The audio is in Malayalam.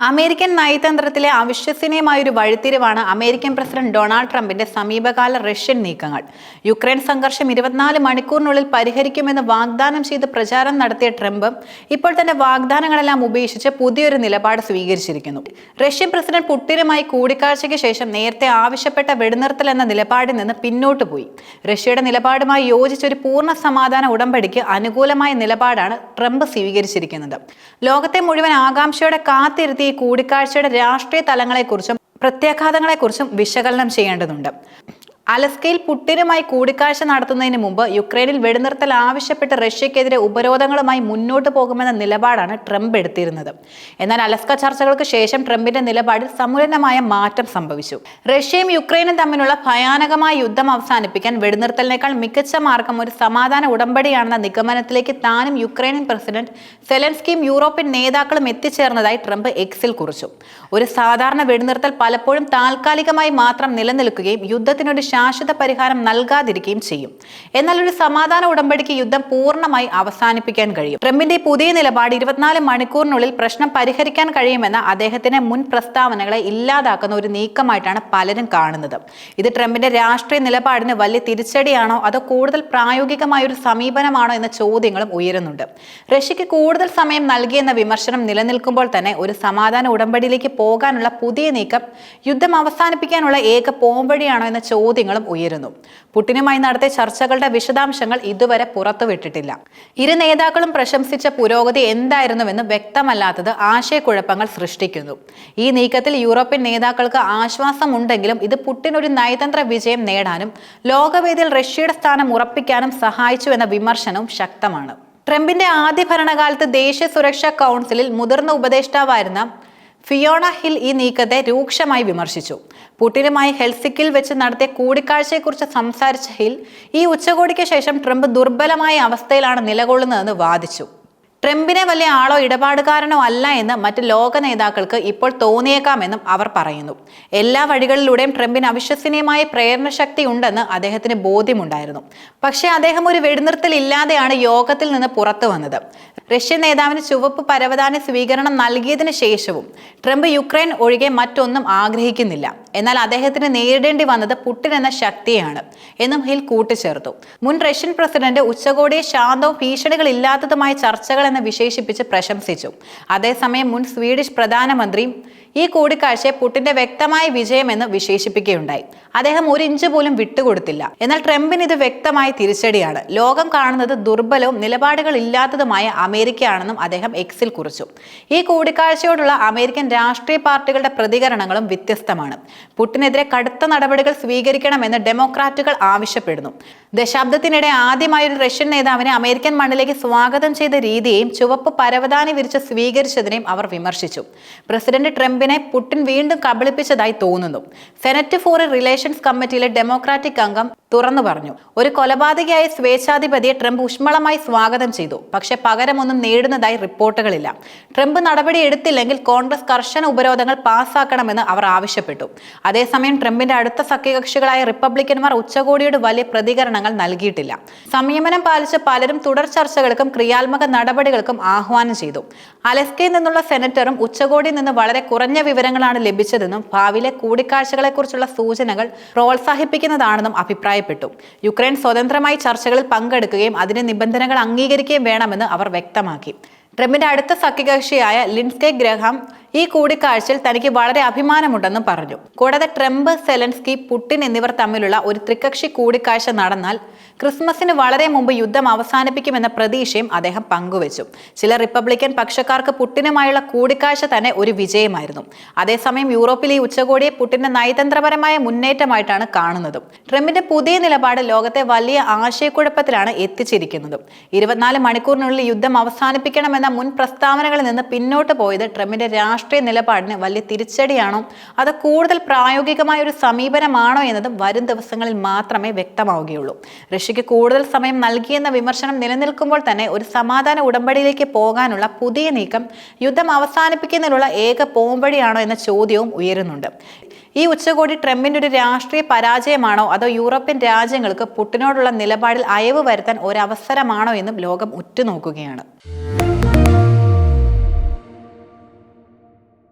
അമേരിക്കൻ നയതന്ത്രത്തിലെ അവിശ്വസനീയമായ ഒരു വഴിത്തിരിവാണ് അമേരിക്കൻ പ്രസിഡന്റ് ഡൊണാൾഡ് ട്രംപിന്റെ സമീപകാല റഷ്യൻ നീക്കങ്ങൾ. യുക്രൈൻ സംഘർഷം ഇരുപത്തിനാല് മണിക്കൂറിനുള്ളിൽ പരിഹരിക്കുമെന്ന് വാഗ്ദാനം ചെയ്ത് പ്രചാരം നടത്തിയ ട്രംപ് ഇപ്പോൾ തന്റെ വാഗ്ദാനങ്ങളെല്ലാം ഉപേക്ഷിച്ച് പുതിയൊരു നിലപാട് സ്വീകരിച്ചിരിക്കുന്നു. റഷ്യൻ പ്രസിഡന്റ് പുട്ടിനുമായി കൂടിക്കാഴ്ചയ്ക്ക് ശേഷം നേരത്തെ ആവശ്യപ്പെട്ട വെടിനിർത്തൽ എന്ന നിലപാടിൽ നിന്ന് പിന്നോട്ട് പോയി. റഷ്യയുടെ നിലപാടുമായി യോജിച്ച ഒരു പൂർണ സമാധാന ഉടമ്പടിക്ക് അനുകൂലമായ നിലപാടാണ് ട്രംപ് സ്വീകരിച്ചിരിക്കുന്നത്. ലോകത്തെ മുഴുവൻ ആകാംക്ഷയോടെ കാത്തിരുത്തി ഈ കൂടിക്കാഴ്ചയുടെ രാഷ്ട്രീയ തലങ്ങളെക്കുറിച്ചും പ്രത്യാഘാതങ്ങളെക്കുറിച്ചും വിശകലനം ചെയ്യേണ്ടതുണ്ട്. അലസ്കയിൽ പുട്ടിനുമായി കൂടിക്കാഴ്ച നടത്തുന്നതിന് മുമ്പ് യുക്രൈനിൽ വെടിനിർത്തൽ ആവശ്യപ്പെട്ട് റഷ്യക്കെതിരെ ഉപരോധങ്ങളുമായി മുന്നോട്ട് പോകുമെന്ന നിലപാടാണ് ട്രംപ് എടുത്തിരുന്നത്. എന്നാൽ അലസ്ക ചർച്ചകൾക്ക് ശേഷം ട്രംപിന്റെ നിലപാടിൽ സമുലനമായ മാറ്റം സംഭവിച്ചു. റഷ്യയും യുക്രൈനും തമ്മിലുള്ള ഭയാനകമായ യുദ്ധം അവസാനിപ്പിക്കാൻ വെടിനിർത്തലിനേക്കാൾ മികച്ച മാർഗം ഒരു സമാധാന ഉടമ്പടിയാണെന്ന നിഗമനത്തിലേക്ക് താനും യുക്രൈനിയൻ പ്രസിഡന്റ് സെലൻസ്കിയും യൂറോപ്യൻ നേതാക്കളും എത്തിച്ചേർന്നതായി ട്രംപ് എക്സിൽ കുറിച്ചു. ഒരു സാധാരണ വെടിനിർത്തൽ പലപ്പോഴും താൽക്കാലികമായി മാത്രം നിലനിൽക്കുകയും യുദ്ധത്തിനൊരു ശാശ്വത പരിഹാരം നൽകാതിരിക്കുകയും ചെയ്യും. എന്നാൽ ഒരു സമാധാന ഉടമ്പടിക്ക് യുദ്ധം പൂർണമായി അവസാനിപ്പിക്കാൻ കഴിയും. ട്രംപിന്റെ പുതിയ നിലപാട് ഇരുപത്തിനാല് മണിക്കൂറിനുള്ളിൽ പ്രശ്നം പരിഹരിക്കാൻ കഴിയുമെന്ന അദ്ദേഹത്തിന്റെ മുൻ പ്രസ്താവനകളെ ഇല്ലാതാക്കുന്ന ഒരു നീക്കമായിട്ടാണ് പലരും കാണുന്നത്. ഇത് ട്രംപിന്റെ രാഷ്ട്രീയ നിലപാടിന് വലിയ തിരിച്ചടിയാണോ അതോ കൂടുതൽ പ്രായോഗികമായ ഒരു സമീപനമാണോ എന്ന ചോദ്യങ്ങളും ഉയരുന്നുണ്ട്. റഷ്യക്ക് കൂടുതൽ സമയം നൽകിയെന്ന വിമർശനം നിലനിൽക്കുമ്പോൾ തന്നെ ഒരു സമാധാന ഉടമ്പടിയിലേക്ക് പോകാനുള്ള പുതിയ നീക്കം യുദ്ധം അവസാനിപ്പിക്കാനുള്ള ഏക പോംവഴിയാണോ എന്ന ചോദ്യങ്ങളും ഉയരുന്നു. പുടിനുമായി നടത്തിയ ചർച്ചകളുടെ വിശദാംശങ്ങൾ ഇതുവരെ പുറത്തുവിട്ടിട്ടില്ല. ഇരു നേതാക്കളും പ്രശംസിച്ച പുരോഗതി എന്തായിരുന്നുവെന്ന് വ്യക്തമല്ലാത്തത് ആശയക്കുഴപ്പങ്ങൾ സൃഷ്ടിക്കുന്നു. ഈ നീക്കത്തിൽ യൂറോപ്യൻ നേതാക്കൾക്ക് ആശ്വാസമുണ്ടെങ്കിലും ഇത് പുടിൻ ഒരു നയതന്ത്ര വിജയം നേടാനും ലോകവേദിയിൽ റഷ്യയുടെ സ്ഥാനം ഉറപ്പിക്കാനും സഹായിച്ചു എന്ന വിമർശനവും ശക്തമാണ്. ട്രംപിന്റെ ആദ്യ ഭരണകാലത്ത് ദേശീയ സുരക്ഷാ കൗൺസിലിൽ മുതിർന്ന ഉപദേഷ്ടാവായിരുന്ന ഫിയോണ ഹിൽ ഈ നീക്കത്തെ രൂക്ഷമായി വിമർശിച്ചു. പുടിനുമായി ഹെൽസിക്കിൽ വെച്ച് നടത്തിയ കൂടിക്കാഴ്ചയെക്കുറിച്ച് സംസാരിച്ച ഹിൽ ഈ ഉച്ചകോടിക്ക് ശേഷം ട്രംപ് ദുർബലമായ അവസ്ഥയിലാണ് നിലകൊള്ളുന്നതെന്ന് വാദിച്ചു. ട്രംപിനെ വലിയ ആളോ ഇടപാടുകാരനോ അല്ല എന്ന് മറ്റ് ലോക നേതാക്കൾക്ക് ഇപ്പോൾ തോന്നിയേക്കാമെന്നും അവർ പറയുന്നു. എല്ലാ വഴികളിലൂടെയും ട്രംപിന് അവിശ്വസനീയമായ പ്രേരണശക്തി ഉണ്ടെന്ന് അദ്ദേഹത്തിന് ബോധ്യമുണ്ടായിരുന്നു. പക്ഷേ അദ്ദേഹം ഒരു വെടിനിർത്തൽ ഇല്ലാതെയാണ് യോഗത്തിൽ നിന്ന് പുറത്തു വന്നത്. റഷ്യൻ നേതാവിന് ചുവപ്പ് പരവതാനി സ്വീകരണം നൽകിയതിനു ശേഷവും ട്രംപ് യുക്രൈൻ ഒഴികെ മറ്റൊന്നും ആഗ്രഹിക്കുന്നില്ല. എന്നാൽ അദ്ദേഹത്തിന് നേരിടേണ്ടി വന്നത് പുട്ടിൻ എന്ന ശക്തിയാണ് എന്നും ഹിൽ കൂട്ടിച്ചേർത്തു. മുൻ റഷ്യൻ പ്രസിഡന്റ് ഉച്ചകോടിയെ ശാന്തവും ഭീഷണികളില്ലാത്തതുമായ ചർച്ചകൾ വിശേഷിപ്പിച്ച് പ്രശംസിച്ചു. അതേസമയം മുൻ സ്വീഡിഷ് പ്രധാനമന്ത്രിയും ഈ കൂടിക്കാഴ്ചയെ പുട്ടിന്റെ വ്യക്തമായ വിജയമെന്ന് വിശേഷിപ്പിക്കുകയുണ്ടായി. അദ്ദേഹം ഒരു ഇഞ്ച് പോലും വിട്ടുകൊടുത്തില്ല. എന്നാൽ ട്രംപിന് ഇത് വ്യക്തമായ തിരിച്ചടിയാണ്. ലോകം കാണുന്നത് ദുർബലവും നിലപാടുകൾ ഇല്ലാത്തതുമായ അമേരിക്കയാണെന്നും അദ്ദേഹം എക്സിൽ കുറിച്ചു. ഈ കൂടിക്കാഴ്ചയോടുള്ള അമേരിക്കൻ രാഷ്ട്രീയ പാർട്ടികളുടെ പ്രതികരണങ്ങളും വ്യത്യസ്തമാണ്. പുട്ടിനെതിരെ കടുത്ത നടപടികൾ സ്വീകരിക്കണമെന്ന് ഡെമോക്രാറ്റുകൾ ആവശ്യപ്പെടുന്നു. ദശാബ്ദത്തിനിടെ ആദ്യമായി ഒരു റഷ്യൻ നേതാവിനെ അമേരിക്കൻ മണ്ണിലേക്ക് സ്വാഗതം ചെയ്ത രീതിയെയും ചുവപ്പ് പരവതാനി വിരിച്ച് സ്വീകരിച്ചതിനെയും അവർ വിമർശിച്ചു. പ്രസിഡന്റ് ട്രംപിനെ പുടിൻ വീണ്ടും കബളിപ്പിച്ചതായി തോന്നുന്നു. സെനറ്റ് ഫോർ റിലേഷൻസ് കമ്മിറ്റിയിലെ ഡെമോക്രാറ്റിക് അംഗം തുറന്നു പറഞ്ഞു. ഒരു കൊലപാതകയായ സ്വേച്ഛാധിപതിയെ ട്രംപ് ഊഷ്മളമായി സ്വാഗതം ചെയ്തു. പക്ഷേ പകരമൊന്നും നേടുന്നതായി റിപ്പോർട്ടുകളില്ല. ട്രംപ് നടപടി എടുത്തില്ലെങ്കിൽ കോൺഗ്രസ് കർശന ഉപരോധങ്ങൾ പാസ്സാക്കണമെന്ന് അവർ ആവശ്യപ്പെട്ടു. അതേസമയം ട്രംപിന്റെ അടുത്ത സഖ്യകക്ഷികളായ റിപ്പബ്ലിക്കന്മാർ ഉച്ചകോടിയോട് വലിയ പ്രതികരണങ്ങൾ നൽകിയിട്ടില്ല. സംയമനം പാലിച്ച് പലരും തുടർ ചർച്ചകൾക്കും ക്രിയാത്മക നടപടികൾക്കും ആഹ്വാനം ചെയ്തു. അലസ്കയിൽ നിന്നുള്ള സെനറ്ററും ഉച്ചകോടിയിൽ നിന്ന് വളരെ കുറഞ്ഞ വിവരങ്ങളാണ് ലഭിച്ചതെന്നും ഭാവിയിലെ കൂടിക്കാഴ്ചകളെക്കുറിച്ചുള്ള സൂചനകൾ പ്രോത്സാഹിപ്പിക്കുന്നതാണെന്നും അഭിപ്രായപ്പെട്ടു. യുക്രൈൻ സ്വതന്ത്രമായി ചർച്ചകളിൽ പങ്കെടുക്കുകയും അതിന്റെ നിബന്ധനകൾ അംഗീകരിക്കുകയും വേണമെന്ന് അവർ വ്യക്തമാക്കി. ട്രംപിന്റെ അടുത്ത സഖ്യകക്ഷിയായ ലിൻസ്കെ ഗ്രഹാം ഈ കൂടിക്കാഴ്ചയിൽ തനിക്ക് വളരെ അഭിമാനമുണ്ടെന്നും പറഞ്ഞു. കൂടാതെ ട്രംപ് സെലൻസ്കി പുട്ടിൻ എന്നിവർ തമ്മിലുള്ള ഒരു ത്രികക്ഷി കൂടിക്കാഴ്ച നടന്നാൽ ക്രിസ്മസിന് വളരെ മുമ്പ് യുദ്ധം അവസാനിപ്പിക്കുമെന്ന പ്രതീക്ഷയും അദ്ദേഹം പങ്കുവച്ചു. ചില റിപ്പബ്ലിക്കൻ പക്ഷക്കാർക്ക് പുട്ടിനുമായുള്ള കൂടിക്കാഴ്ച തന്നെ ഒരു വിജയമായിരുന്നു. അതേസമയം യൂറോപ്പിൽ ഈ ഉച്ചകോടിയെ പുട്ടിന്റെ നയതന്ത്രപരമായ മുന്നേറ്റമായിട്ടാണ് കാണുന്നത്. ട്രംപിന്റെ പുതിയ നിലപാട് ലോകത്തെ വലിയ ആശയക്കുഴപ്പത്തിലാണ് എത്തിച്ചിരിക്കുന്നത്. ഇരുപത്തിനാല് മണിക്കൂറിനുള്ളിൽ യുദ്ധം അവസാനിപ്പിക്കണമെന്ന മുൻ പ്രസ്താവനകളിൽ നിന്ന് പിന്നോട്ട് പോയത് ട്രംപിന്റെ രാഷ്ട്രീയ നിലപാടിന് വലിയ തിരിച്ചടിയാണോ? അത് കൂടുതൽ പ്രായോഗികമായ ഒരു സമീപനമാണോ എന്നതും വരും ദിവസങ്ങളിൽ മാത്രമേ വ്യക്തമാവുകയുള്ളൂ. റഷ്യക്ക് കൂടുതൽ സമയം നൽകിയെന്ന വിമർശനം നിലനിൽക്കുമ്പോൾ തന്നെ ഒരു സമാധാന ഉടമ്പടിയിലേക്ക് പോകാനുള്ള പുതിയ നീക്കം യുദ്ധം അവസാനിപ്പിക്കുന്നതിനുള്ള ഏക പോംവഴിയാണോ എന്ന ചോദ്യവും ഉയരുന്നുണ്ട്. ഈ ഉച്ചകോടി ട്രംപിന്റെ ഒരു രാഷ്ട്രീയ പരാജയമാണോ അതോ യൂറോപ്യൻ രാജ്യങ്ങൾക്ക് പുട്ടിനോടുള്ള നിലപാടിൽ അയവ് വരുത്താൻ ഒരവസരമാണോ എന്നും ലോകം ഉറ്റുനോക്കുകയാണ്.